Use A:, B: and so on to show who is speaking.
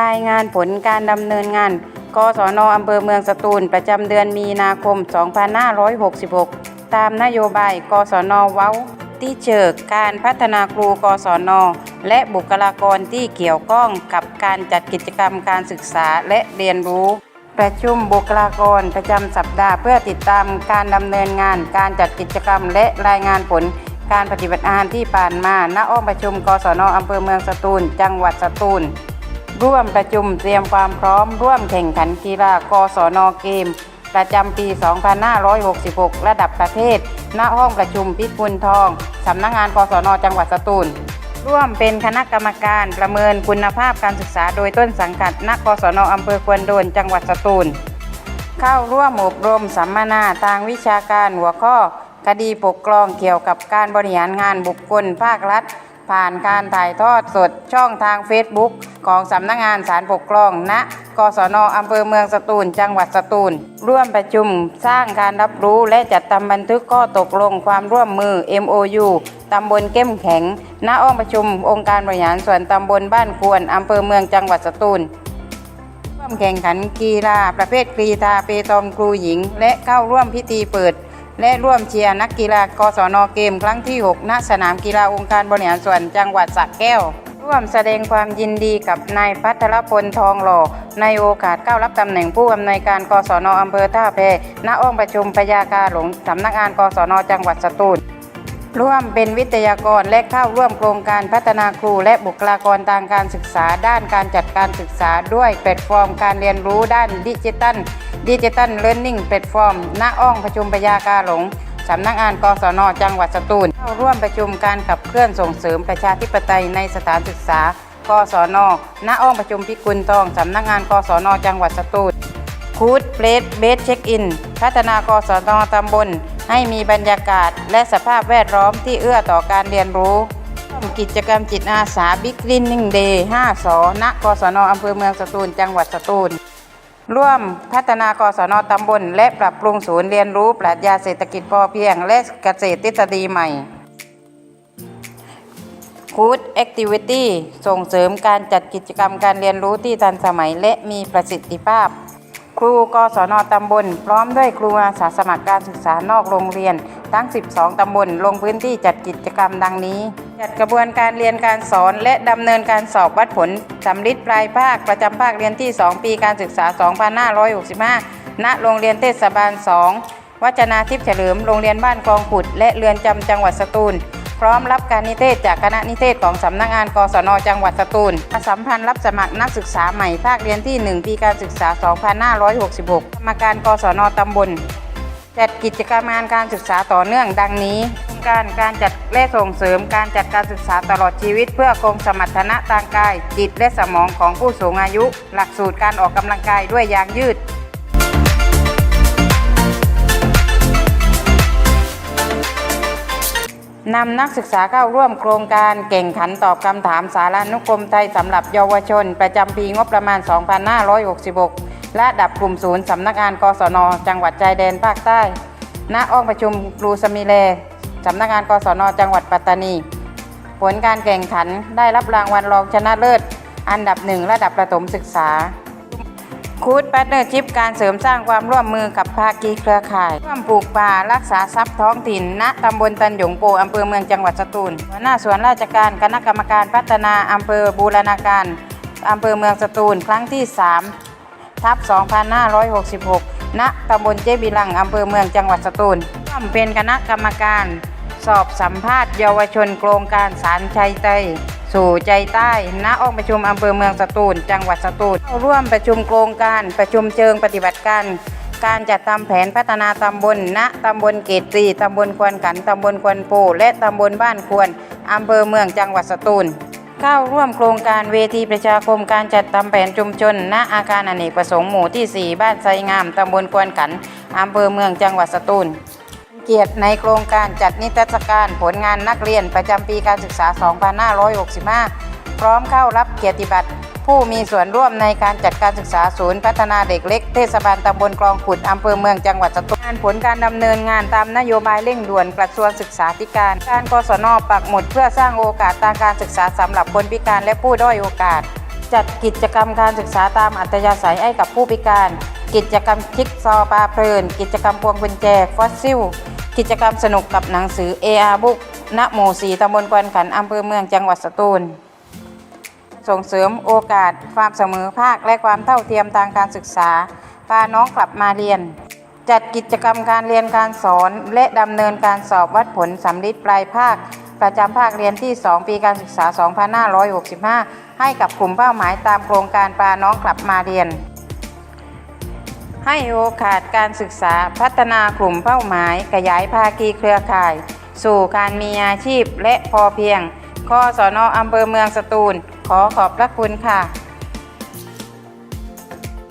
A: รายงานผลการดำเนินงานกศนอำเภอเมืองสตูล ประจำเดือนมีนาคม 2566 ตามนโยบายกศนเว้าที่เชิกการพัฒนาครูกศน และบุคลากรที่เกี่ยวข้องกับการจัดกิจกรรมการศึกษาและเรียนรู้ ประชุมบุคลากรประจำสัปดาห์เพื่อติดตามการดำเนินงาน การจัดกิจกรรมและรายงานผล การปฏิบัติงานที่ผ่านมาณอ้อมประชุม กศนอำเภอเมืองสตูล จังหวัดสตูล ร่วมประชุมเตรียมความพร้อมร่วมแข่งขันกีฬากศนเกม ประจำปี 2566 ระดับประเทศ ณ ห้องประชุมพิกุลทอง สำนักงานกศนจังหวัดสตูล ร่วมเป็นคณะกรรมการประเมินคุณภาพการศึกษาโดยต้นสังกัด ณ กศนอำเภอควนโดน จังหวัดสตูล เข้าร่วมอบรมสัมมนาทางวิชาการหัวข้อ คดีปกครองเกี่ยวกับการบริหารงานบุคคลภาครัฐ ผ่านการถ่ายทอดสดช่องทางเฟซบุ๊กของสำนักงานศาลปกครองณกศนอำเภอเมืองสตูล จังหวัดสตูล ร่วมประชุมสร้างการรับรู้และจัดทำบันทึกข้อตกลงความร่วมมือ MOU ตำบลเข้มแข็ง ณ อ้อมประชุม องค์การบริหารส่วนตำบลบ้านควรอำเภอเมืองจังหวัดสตูล ร่วมแข่งขันกีฬาประเภทกรีธาเปตองครูหญิง และเข้าร่วมพิธีเปิด และร่วมเชียร์นักกีฬากศนเกมครั้งที่ 6 ณ สนามกีฬาองค์การบริหารส่วนจังหวัดสระแก้ว ร่วมแสดงความยินดีกับนายพัทรพลทองหล่อ ในโอกาสเข้ารับตำแหน่งผู้อำนวยการกศนอำเภอท่าแพณอ้องประชุมพยาการหลงสำนักงานกศนจังหวัดสตูล ร่วมเป็นวิทยากรและเข้าร่วมโครงการพัฒนาครูและบุคลากรทางการศึกษา ด้านการจัดการศึกษาด้วยแพลตฟอร์มการเรียนรู้ด้านดิจิทัลดิจิทัลเลิร์นนิ่งแพลตฟอร์มณอ้องประชุมพยากาหลงสำนักงานกศนจังหวัดสตูลเข้าร่วมประชุมการขับเคลื่อนส่งเสริมประชาธิปไตยในสถานศึกษากศนณอ้องประชุมพิกุลทองสำนักงานกศนจังหวัดสตูลคูดเพลสเบสเช็คอิน พัฒนากศนตำบล ให้มีบรรยากาศและสภาพแวดล้อมที่เอื้อต่อการเรียนรู้ร่วมกิจกรรมจิตอาสาบิ๊กลินนิ่งเดย์5สณกศนอำเภอเมืองสตูล จังหวัดสตูล ร่วมพัฒนากศนตำบล และปรับปรุงศูนย์เรียนรู้ปรัชญาเศรษฐกิจพอเพียง และเกษตรทฤษฎีใหม่คูดแอคทิวิตี้ส่งเสริมการจัดกิจกรรมการเรียนรู้ที่ทันสมัยและมีประสิทธิภาพ ครูกศนตำบล พร้อมด้วยครูอาสาสมัครการศึกษานอกโรงเรียน ทั้ง 12 ตำบล ลงพื้นที่จัดกิจกรรมดังนี้ จัดกระบวนการเรียนการสอนและดำเนินการสอบวัดผลสำลิดปลายภาค ประจำภาคเรียนที่ 2 ปีการศึกษา 2565 ณ โรงเรียนเทศบาล 2 วัจนาทิพย์เฉลิม โรงเรียนบ้านกองขุด และเรือนจำจังหวัดสตูล พร้อมรับการนิเทศจากคณะนิเทศของสำนักงานกศนจังหวัดสตูลประสัมพันธ์รับสมัครนักศึกษาใหม่ภาคเรียนที่ 1 ปีการศึกษา 2566กรรมการกศนตำบลจัดกิจกรรมงานการศึกษาต่อเนื่องดังนี้โครงการการจัดและส่งเสริมการจัดการศึกษาตลอดชีวิต เพื่อคงสมรรถนะทางกาย จิตและสมองของผู้สูงอายุ หลักสูตรการออกกำลังกายด้วยยางยืด นำนักศึกษาเข้าร่วมโครงการแข่งขันตอบคำถามสารานุกรมไทยสำหรับเยาวชน ประจำปีงบประมาณ 2566 และดับกลุ่มศูนย์สำนักงานกศน จังหวัดชายแดนภาคใต้ ณ อ้องประชุมครูสมิเลสำนักงานกศน จังหวัดปัตตานี ผลการแข่งขันได้รับรางวัลรองชนะเลิศ อันดับหนึ่งระดับประถมศึกษา คูดพาร์ทเนอร์ชิพการเสริมสร้างความร่วมมือกับภาคีเครือข่าย ร่วมปลูกป่ารักษาทรัพย์ท้องถิ่น ณตำบลตันหยงโปอำเภอเมืองจังหวัดสตูลหัวหน้าส่วนราชการคณะกรรมการพัฒนาอำเภอบูรณาการอำเภอเมืองสตูลครั้งที่3ทับ2566 ณตำบลเจบิลังอำเภอเมืองจังหวัดสตูลร่วมเป็นคณะกรรมการ สอบสัมภาษณ์เยาวชนโครงการสารชัยไตย สู่ใจใต้ณอ้องประชุมอำเภอเมืองสตูล จังหวัดสตูลเข้าร่วมประชุมโครงการประชุมเชิงปฏิบัติการ การจัดทำแผนพัฒนาตำบล ณตำบลเกตตรีตำบลควนขันตำบลควนโปและตำบลบ้านควรอำเภอเมืองจังหวัดสตูลเข้าร่วมโครงการเวทีประชาคมการจัดทำแผนชุมชน ณอาคารอเนกประสงค์หมู่ที่ 4 บ้านไซงามตำบลควนขันอำเภอเมืองจังหวัดสตูล เกียรติในโครงการจัดนิทรรศการผลงานนักเรียนประจำปีการศึกษา 2565 พร้อมเข้ารับเกียรติบัตร ผู้มีส่วนร่วมในการจัดการศึกษาศูนย์พัฒนาเด็กเล็ก เทศบาลตำบลคลองขุดอำเภอเมืองจังหวัดสตูลงานผลการดำเนินงานตามนโยบายเร่งด่วนกระทรวงศึกษาธิการ การกศนปักหมุดเพื่อสร้างโอกาสทางการศึกษาสำหรับคนพิการและผู้ด้อยโอกาส จัดกิจกรรมการศึกษาตามอัธยาศัยให้กับผู้พิการ กิจกรรมชิกซอปลาเพลิน กิจกรรมพวงกุญแจฟอสซิล กิจกรรมสนุกกับหนังสือ AR Book ณหมู่สีตำบลกวนขันอำเภอเมืองจังหวัดสตูล ส่งเสริมโอกาส ความเสมอภาคและความเท่าเทียมทางการศึกษาพาน้องกลับมาเรียน จัดกิจกรรมการเรียนการสอน และดำเนินการสอบวัดผลสำลิดปลายภาค ประจำภาคเรียนที่ 2 ปีการศึกษา 2565 ให้กับกลุ่มเป้าหมายตามโครงการพาน้องกลับมาเรียน ให้โอกาสการศึกษาพัฒนากลุ่มเป้าหมาย ขยายภาคีเครือข่าย สู่การมีอาชีพและพอเพียงคอสอนออำเภอเมืองสตูล ขอขอบพระคุณค่ะ